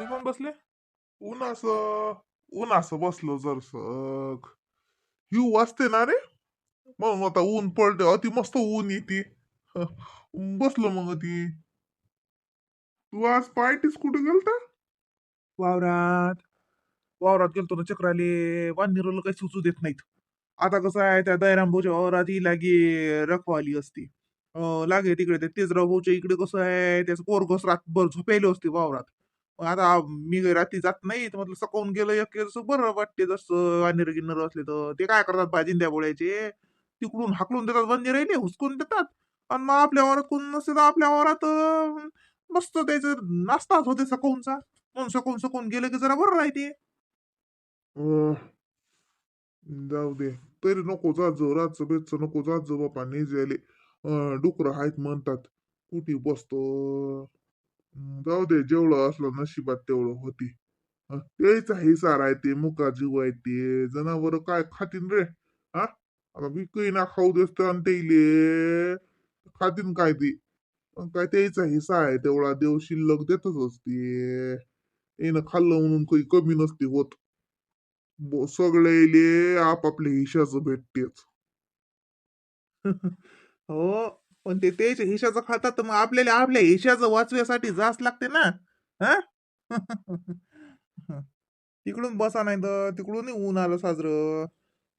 ते कोण बसले? ऊन असं ऊन असं बसलो जर सग हिव वाजते ना रे? मग आता ऊन पडते अति मस्त ऊन येते. बसलो मग ती तू आज पार्टीस कुठे गेलता? वावरात. वावरात गेलतो ना चक्राले. वाननिरोला काही सुचू देत नाहीत. आता कसं आहे त्या दयारामभाऊच्या वावरात ही लागे रखवाली असते. लागे तिकडे. त्या तेजराव भाऊच्या इकडे कसं आहे त्याचं पोरगस रातभर झोपेले असते वावरात. आता मी रात्री जात नाही तर म्हटलं सकाळून गेलं एक बरं वाटते जसं आणि गिन्नर असले तर. ते काय करतात भाजिंद्या बोळ्याचे. तिकडून हाकलून देतात वंजिराईले हुसकून देतात. आणि मग आपल्या वारात कोण नसते तर आपल्या वारात मस्त त्याचं नाश्ताच होते सकाऊनचा म्हणून सकाळून सकाळून गेलं की जरा बरं राहते. जाऊ दे. तरी नको जात जाऊ रातचं बेतचं नको जात जाऊ बापा जायले. डुकरं आहेत म्हणतात. कुठे बसतो? जाऊ दे जेवढं असलं नशिबात तेवढं होती. हं, त्याचा हिसार आहे ते मुका जीव आहे ते जनावर काय खातीन रे? हा आता विकही ना खाऊ देत आणि तेले खातीन काय ती? पण काय त्याचा हिस्सा आहे तेवढा देव शिल्लक देतच असते येणं खाल्लं म्हणून काही कमी नसते होत. सगळे आपापल्या हिशाच भेटतेच. हो. पण ते त्याच्या हिशाचं खातात तर मग आपल्याला आपल्या हिशाचं वाचव्यासाठी जास लागते ना. हा? तिकडून बसा नाही तर तिकडून ऊन आलं साजरं.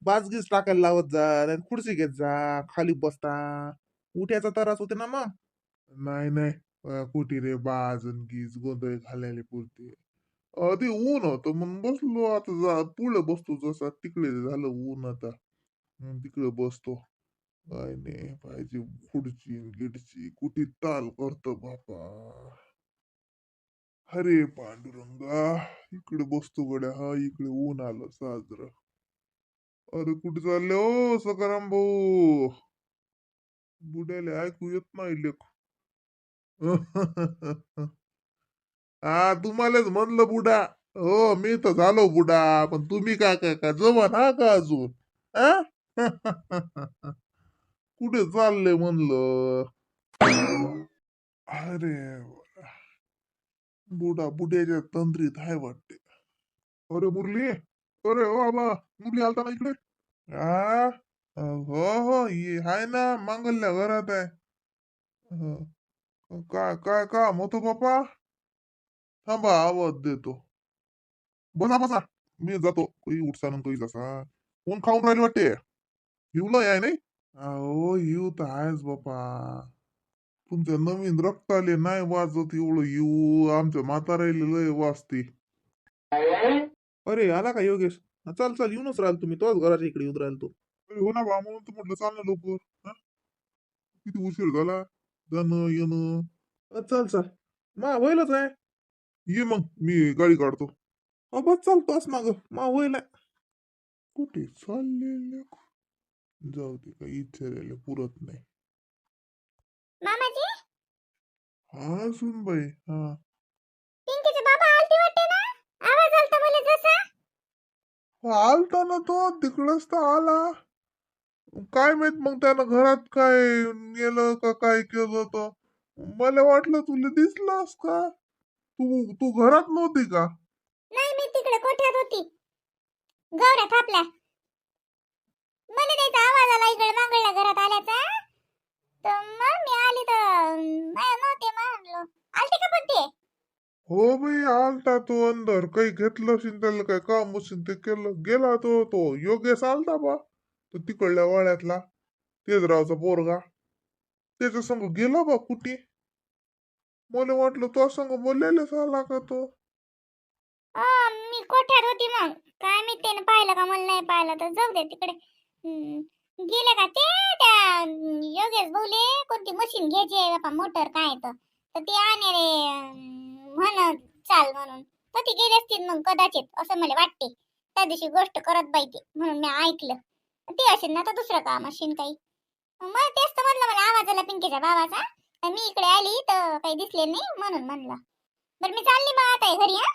बाजगीच टाकायला लावत जा नाही खुर्ची घेत जा खाली बसता. उठ्याचा त्रास होते ना मग. नाही नाही. कुठे रे बाजून गीज गोंधळ घालायला पुरते. ते ऊन होतं मग बसलो आता जा. पुढे बसतो जसा तिकडे झालं ऊन आता. तिकडे बसतो. काय नाही पाहिजे खुडची गिडची कुठे ताल करतो बापा अरे पांडुरंगा इकडे बसतो गड्या हा इकडे ऊन आलं साजरं. अरे कुठे चालले हो, ओ सकाराम भाऊ? बुड्याले ऐकू येत नाही लेख. हा तुम्हालाच म्हणलं बुडा. हो मी तर झालो बुडा पण तुम्ही काय काय काय जवान हा का अजून? आ? कुठे चाललंय म्हणलं? अरे बुडा बुड्याच्या तंत्रीत आहे वाटते. अरे मुरली अरे ओ बाबा मुरली आलता ना इकडे? आ? हो हो ये आहे ना मांगल्या घरात आहे. काय काय काम होतो बापा थांबा आवाज देतो. बसा बसा. मी जातो. काही उठसा नंतर जसा. कोण खाऊन राहिले वाटते? हिवलं आहे नाही? अहो हिव तर आहेच बापा. तुमच्या नवीन रक्ताले नाही वाजत एवढं हिव आमच्या म्हातारायले लय वाजते. अरे आला का योगेश? चाल चाल येऊनच राहिल तुम्ही. तोच घराच्या इकडे येऊन राहिल तो. अरे हो ना बा म्हणून तर म्हटलं चाल ना लवकर. हा? किती उशीर झाला? जाणं येणं. अ, चल चल. मा होईलच आहे. ये मग मी गाडी काढतो. हा बस चालतोस माग. मा होईल कुठे चाललेले जाऊ दे काही इच्छा पुरत नाही. मामाजी? हा सुन बाई हा. पिंकीचे बाबा आलते वाटते ना? आवाज आलता मला जसा. आलता ना तो तिकडच तर आला. काय माहीत मग त्यानं घरात काय नेलं का काय केलं तर. मला वाटलं तुला दिसलास का तू तू घरात नव्हती का? नाही मी तिकडे कोठ्यात होती. गौऱ्या थापल्या. मला त्याचा आवाज आला इकडे मांगळल्या घरात आल्याचा. तर मग मी आली तर नाही नव्हते म्हणलो आलते का पण ते? हो बाई आलता तो अंदर. काही घेतलं असेल त्याला काय काम असेल ते केलं. गेला तो तो योगेश आलता बा. तो तिकडल्या वाड्यातला तेजरावचा पोरगा. त्याच्या संग गेला बा कुठे? मला वाटलं तो संग बोललेलाच आला का तो? मी कोठ्यात होती मग? काय मी त्याने पाहिलं का? मला नाही पाहिलं. तर जाऊ दे तिकडे. गेले का ते? त्या योगेश बोले कोणती मशीन घ्यायची आहे बापा? मोटर काय तर? तर ते आणे रे म्हण चाल म्हणून. तर ती गेली असतील मग कदाचित असं मला वाटते. त्या दिवशी गोष्ट करत बाई ते म्हणून मी ऐकलं. ते असेल ना तर दुसरं का मशीन काही? मग तेच तर म्हणलं मला आवाज आला पिंकीच्या बाबाचा तर मी इकडे आली तर काही दिसले नाही म्हणून म्हणलं. बरं मी चालली मग आता घरी हा.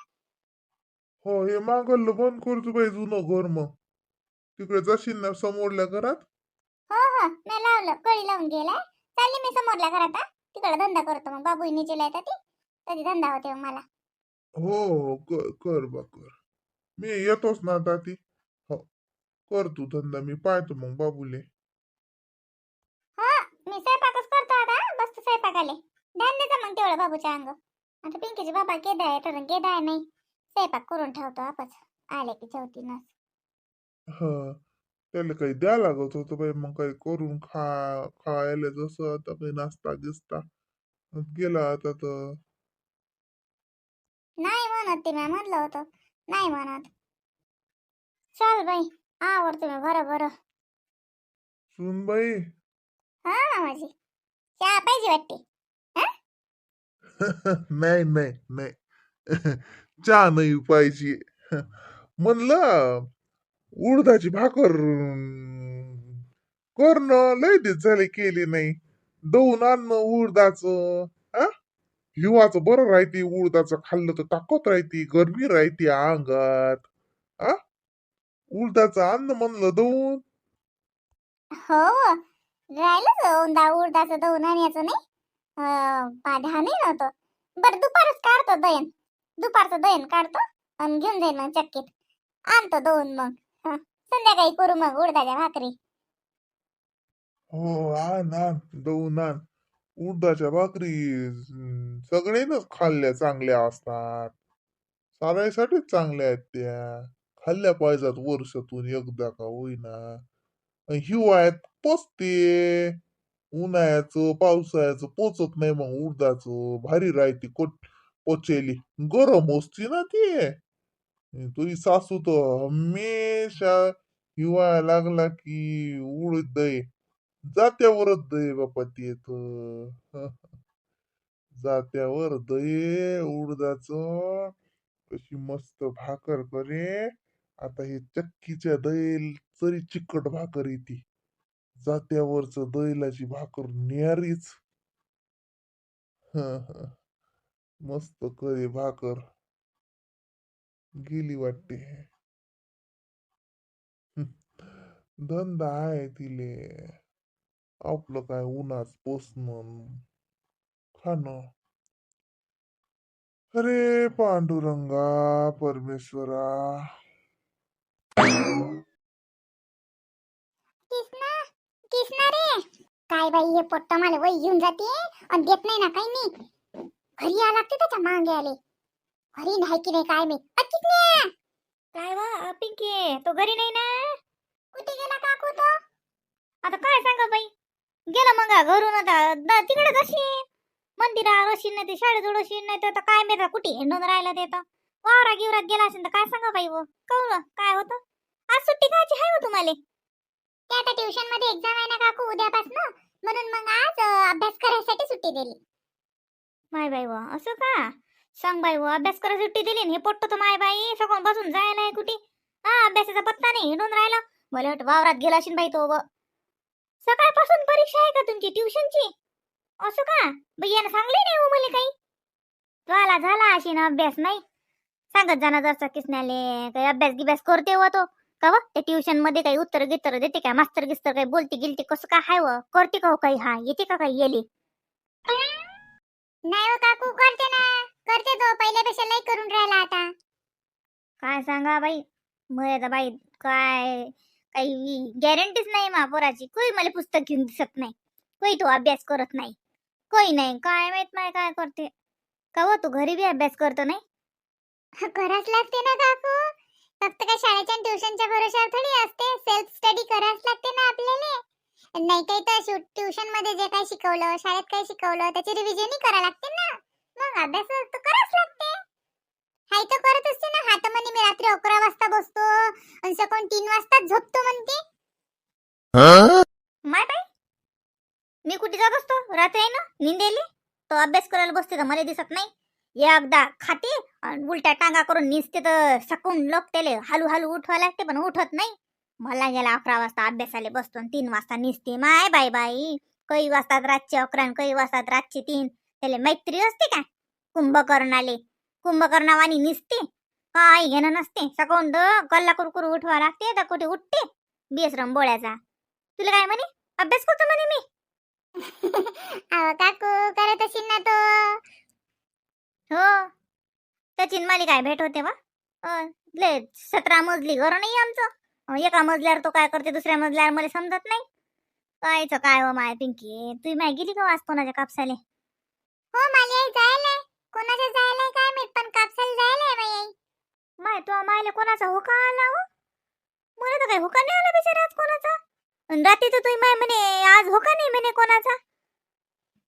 हो हे मागल बंद करतो बाई जुनं घर मग. तिकडे जाशील ना समोरल्या घरात? हो हो. मी लावलं. कळी लावून गेलाय चालली मी समोरल्या घरात हा. तिकडे धंदा करतो मग. बाबू नीचेला येतात ती. कधी धंदा होते मग मला. हो कर कर बा कर. मी येतोच ना आता ती. हो. कर तू धंदा. मी पाहतो मग बाबूले. हा. मी स्वयंपाकच करतो आता बसतो स्वयंपाकाले. ध्यान देता मग तेवढं बाबूच्या अंग. आता पिंकीचे बाबा आहे तर आहे नाही. स्वयंपाक करून ठेवतो आपच आले की चौथीनच हा. त्याला काही द्या लागत होतं बाई मग काही करून खा खायला जसं आता काही नाश्ता गिस्ता गेला आता तर. नाही म्हणत ते मी म्हणलं होतं. नाही म्हणत. चल बाई आवर तुम्ही बरं बरं सुनबाई हा मामाजी चहा पाहिजे वाटते. नाही नाही नाही. चहा नाही पाहिजे. म्हणलं उडदाची भाकर. अं, लय दिवस झाले केली नाही. दळून अन्न उडदाच हा हिवाचं बरं राहते उडदाचं खाल्लं तर ताकद राहते गरमी राहते अंगात आ? उडदाचं अन्न म्हणलं दळून. हो राहिलं उंदा उडदाचं दळून आणायचं नाही. अं, पा- ध्यान नाही नव्हतं बरं दुपारच काढतो दयन दुपारचं दयन काढतो आणि घेऊन जाईन मग चक्कीत. आणतो दळून मग. संध्याकाळी करू मग उडदाच्या भाकरी. हो आण आण दळून आण. उडदाच्या भाकरी अं, खाल्ल्या चांगल्या असतात. सारायसाठीच चांगल्या आहेत त्या. खाल्ल्या पाहिजेत वर्षातून एकदा का होईना. अन हिवाळ्यात पोचते. उन्हाळ्याचं पावसाळ्याचं पोचत नाही मग उडदाचं. भारी राहते कोट पोचेली. गरम असते ना ते. तुझी सासू तो हमेशा हिवाळा लागला की उडत दे जात्यावरच दे बापा ते तर. जात्यावर दये उडदाचं कशी मस्त भाकर करे. आता हे चक्कीच्या दैल तरी चिकट भाकर येते जात्यावरच दैलाची भाकर न्यारीच. मस्त करे भाकर. गेली वाटते. धंदा आहे तिले. आपलं काय उन्हाच पोसणं खाणं. अरे पांडुरंगा परमेश्वरा. कृष्णा कृष्णा रे. काय बाई हे पोट्ट मला वय घेऊन जाते? आणि देत नाही ना काही नाही घरी या लागते त्याच्यामागे आले. घरी नाही की नाही काय मी? काय वा पिंकी तो घरी नाही ना? कुठे गेला काकू तो? आता काय सांगा बाई? गेला मग घरून आता. तिकडे कशी मंदिरावर अशी नाही ते शाळेजवळ अशी नाही तर काय माहिती कुठे हिंडून राहिला ते तर वावरा गिवरात गेला असेल तर काय सांगा बाई वो? कळलं काय होतं? आज सुट्टी खायची आहे हो तुम्हाला? ते आता ट्युशनमध्ये एक्झाम आहे ना काकू उद्यापासून. म्हणून मग आज अभ्यास करायसाठी सुट्टी दिली. माय बाई व असं का? सांग बाई व अभ्यास करायला सुट्टी दिली हे पोट्ट तर माय बाई सगळं बसून जायला आहे कुठे. हा अभ्यासाचा पत्ता नाही हिंडून राहिला. मला वाटत वावरात गेला असेल बाई तो सकाळपासून परीक्षा आहे का तुमची ट्युशनची? असं का? भैयानं सांगले नाही हो मला काही? झाला झाला अशी ना अभ्यास नाही. सांगत जाणार जरचा किसण्याले काही अभ्यास गिभ्यास करते व तो. का व? त्या ट्युशनमध्ये काही उत्तर गित्तर देते का मास्तर गिस्तर काही बोलते गिलते कसं काय हाय व? करते का हो काही? हा येते का काही येले नाही हो काकू करते ना. करते तो पहिल्यापेक्षा लई करून राहिला आता. काय सांगा बाई? मग बाई काय काही गॅरंटीच नाही मा पोराची. कोई मला पुस्तक घेऊन दिसत नाही. कोई तो अभ्यास करत नाही. कोई नाही. काय माहीत नाही काय करते? का हो तू घरी बी अभ्यास करतो नाही? कराच लागते ना काकू? फक्त काय शाळेच्या ट्युशनच्या भरोशावर थोडी असते. सेल्फ स्टडी करावंच लागते ना आपल्याला. नाही काही तर ट्युशनमध्ये जे काही शिकवलं शाळेत काय शिकवलं त्याची रिव्हिजन करा लागते ना. मग अभ्यास तर करावंच लागते. हाय तर करत असते ना हात म्हणे मी रात्री अकरा वाजता बसतो आणि सकाळी तीन वाजता झोपतो म्हणते. माय बाई मी कुठे जात असतो? रात्री आहे ना निंदेली. तो अभ्यास करायला बसते तर मला दिसत नाही. एकदा खाते आणि उलट्या टांगा करून निसते तर सकून लोक त्याले हालू हालू उठवा लागते पण उठत नाही. मला गेला अकरा वाजता अभ्यासाला बसतो आणि तीन वाजता निसते. माय बाई बाई काही वाजतात रातचे अकरा आणि काही वाजतात रातचे तीन. त्याला मैत्री असते का? कुंभकर्णाले. कुंभकर्णावानी निसते. काही घेणं नसते. सकून गल्ला कुरकुर उठवा लागते. तर कुठे उठते? बेसरम बोळ्याचा. तुला काय म्हणे? अभ्यास करतो म्हणे मी. अहो काकू करत असेल ना तो. हो. त्याची न मला काय भेट होते वा अं, ले सतरा मजली घर नाही आमचं. एका मजल्यावर तो काय करते दुसऱ्या मजल्यावर मला समजत नाही. कायचं काय हो माय पिंकी? तुम्ही माय गेली का वाच कोणाच्या कापसाले? हो मला जायला. कोणाच्या जायला काय माहीत? पण कापसाला जायला बाई. माय तू आम्हाला कोणाचा हुका आला हो? मला तर काही हुका नाही आला बिचारा आज कोणाचा. अन रात्री तर तुम्ही माय म्हणे आज हुका नाही म्हणे कोणाचा.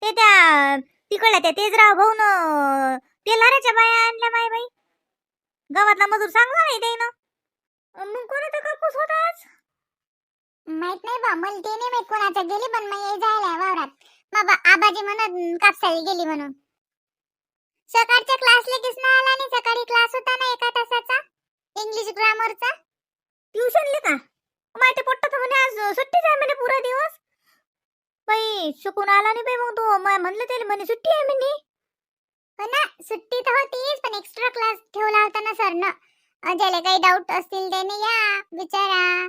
ते त्या तिकडल्या त्या तेजराव भाऊन ते लाराच्या बाया आणल्या माय बाई. गावातला मजूर चांगला नाही ते मग कोणाचा कापूस होता आज? माहीत नाही बा मला ते नाही माहीत कोणाचा गेली पण मग जायला वावरात. बाबा आबाजी म्हणत कापसाला गेली म्हणून. सकाळच्या क्लास लगेच नाही आला आणि सकाळी क्लास होता ना एका तासाचा इंग्लिश ग्रामरचा ट्युशनले का? माहिती पट्ट तर म्हणे आज सुट्टीच आहे म्हणे पुरा दिवस. बाई चुकून आला नाही बाई मग तो. म्हणलं त्याला म्हणे सुट्टी आहे म्हणे. हो ना सुट्टी तर होतीच पण एक्स्ट्रा क्लास ठेवला होता ना सर न ज्याला काही डाऊट असतील त्याने या विचारा.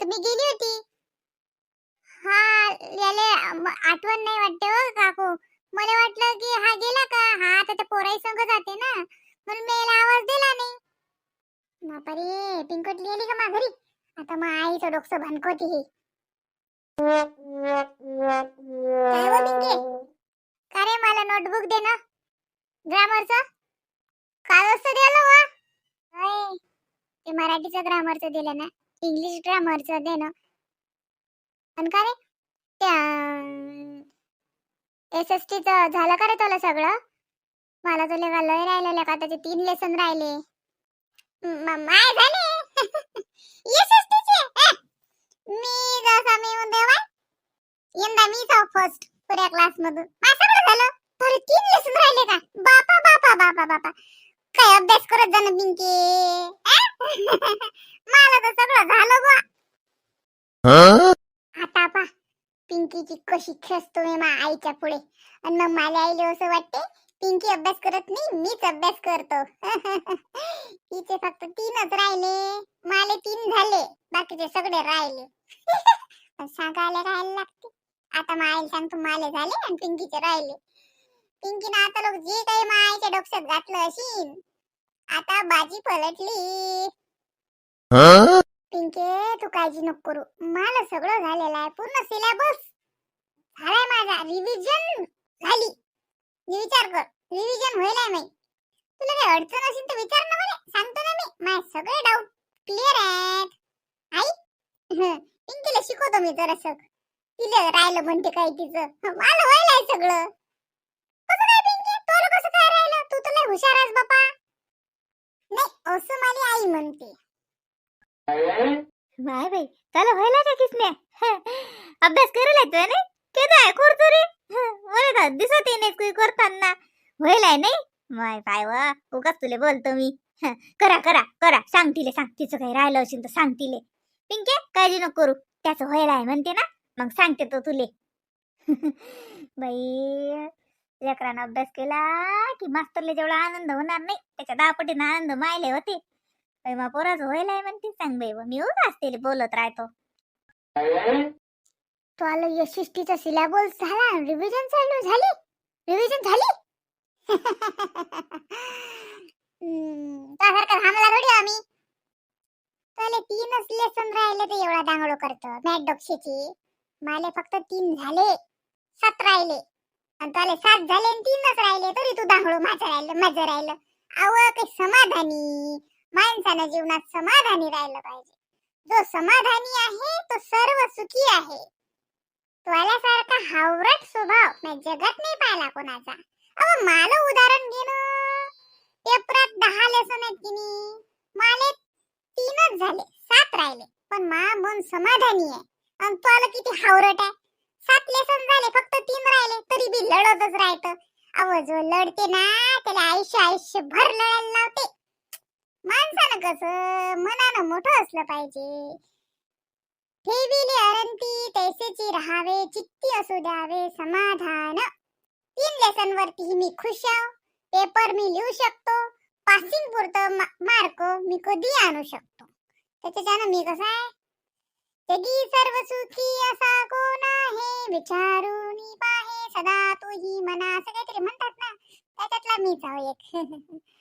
तर मी गेली होती? हा याले आठवण नाही वाटते हो काकू. मला वाटलं की हा गेला का? हा आता त्या पोराई संग जाते ना. म्हणून मी याला आवाज दिला नाही. बापरे पिंकट गेली का माघरी? आता मग आईचं डोकसं भानकोती ही. का रे मला नोटबुक दे ना? ग्रामरचं? काय वाजता द्यायला वा? ते मराठीचं ग्रामरचं दिलं ना. इंग्लिश ग्रामरचं दे ना. आणि का रे? त्या एस एस टीचं झालं का रे तुला सगळं? मला तुला लय राहिलेलं का त्याचे तीन लेसन राहिले. माय झाले. एस एस टीचे मी जसा मी बा यंदा मी जाऊ फर्स्ट पुऱ्या क्लास मधून. सगळं झालं. तर तीन लेसन राहिले का? बापा बापा बापा बापा. काय अभ्यास करत जाणं बिंके. मला तर सगळं झालं बा आता पा पिंकीची कशी खेचतो मी मा आईच्या पुढे. आणि मग माझ्या आईले असं वाटते पिंकी अभ्यास करत नाही मीच अभ्यास करतो. तिचे फक्त तीनच राहिले. माले तीन झाले बाकीचे सगळे राहिले. पण सांगायला राहायला लागते. आता मग आईला सांगतो माले झाले आणि पिंकीचे राहिले. पिंकीनं आता लोक जे काही मा आईच्या डोक्यात घातलं अशी आता बाजी पलटली. पिंके तू काळजी नको करू. मला सगळं झालेलं आहे. पूर्ण सिलेबस झालाय माझा. रिव्हिजन झाली. मी विचार कर. रिव्हिजन होईलाय नाही. तुला काही अडचण असेल तर विचार ना मला. सांगतो ना मी. माझे सगळे डाऊट क्लिअर आहेत. आई? पिंकीला शिकवतो मी जरासं तिला राहिलं म्हणते काय तिचं. मला होईल आहे सगळं. कसं काय पिंकी? तुला कसं काय राहिलं? तू तर लय हुशार आहेस बापा. नाही असं माझी आई म्हणते. बाय बाई त्याला व्हायला का किसने. अभ्यास करायला येतोय नाही? केदा आहे करतो रे मला तर दिसत आहे नाही काही करताना. व्हायलाय नाही? माय पाय वा. उगाच तुले बोलतो मी. करा करा करा. सांग तिले सांग. तिचं काही राहिलं असेल तर सांग तिले. पिंके काळजी नको करू. त्याचं व्हायलाय म्हणते ना? मग सांगते तो तुले. बाई लेकरानं अभ्यास केला की मास्तरले जेवढा आनंद होणार नाही त्याच्या दहा पटीनं आनंद मायले होते. मा पोरा झोयलाय म्हणते. सांग बाई मी उभा तिले बोलत राहतो. तो आलो यशस्वीचा सिलेबस झाला. रिव्हिजन चालू झाली. रिव्हिजन झाली. हम्म, थांबला थोडी हो आम्ही. त्याला तीनच लेसन राहिले ते एवढा दांगडो करतो. मॅट डॉक्शीची माले फक्त तीन झाले. सात राहिले. आणि त्याले सात झाले आणि तीनच राहिले. तरी तू दांगडो माझं राहिलं माझं राहिलं. अव काही समाधानी. माणसानं जीवनात समाधानी राहिलं पाहिजे. जो समाधानी आहे तो सर्व सुखी आहे. त्वाल्यासारखा हावरट स्वभाव मी नाही पाहिला कोणाचा. अहो मला उदाहरण घेणं पेपरात दहा लेसन आहेत की नाही? माले तीनच झाले सात राहिले. पण मा मन समाधानी आहे. आणि त्वाला किती हावरट आहे. सात लेसन झाले फक्त तीन राहिले तरी बी लढतच राहतं. अहो जो लढते ना त्याला आयुष्य आयुष्यभर लढायला लावते. माणसानं कसं मनानं मोठं असलं पाहिजे. ठेविले अरंती तैसेची राहावे चित्ती असू द्यावे समाधान. तीन लेसन वरती मी खुश आहो. पेपर मी लिहू शकतो. पासिंग पुरतं मार्क मी कधी आणू शकतो. त्याच्यानं मी कसं आहे? जगी सर्व सुखी असा कोण आहे? विचारून पाहे सदा तुही मना. असं काहीतरी म्हणतात ना. त्याच्यातला मीच आहो एक.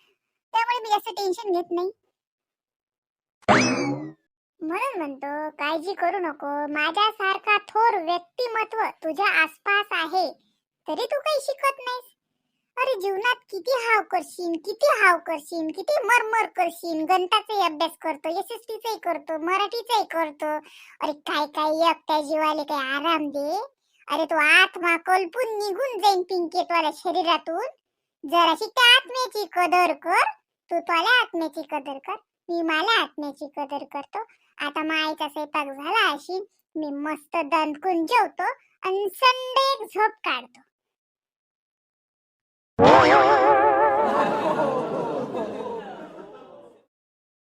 त्यामुळे मी जास्त टेन्शन घेत नाही. म्हणून म्हणतो काळजी करू नको. माझ्यासारखा थोर व्यक्तिमत्व तुझ्या आसपास आहे. तरी तू काही शिकत नाहीस. अरे जीवनात किती हाव करशील किती हाव करशील किती मरमर करशील. गणिताचाही अभ्यास करतो एस एस टीचाही करतो मराठीचाही करतो. अरे काय काय एकट्या जीवाले काय आराम दे. अरे तो आत्मा कल्पून निघून जाईन पिंकेतवाल्या शरीरातून. जराशी त्या आत्म्याची कदर कर. तू तुला आत्म्याची कदर कर. मी मला आत्म्याची कदर करतो. आता मायचा स्वयंपाक झाला अशी मी मस्त दणकून जेवतो आणि संडे एक झोप काढतो.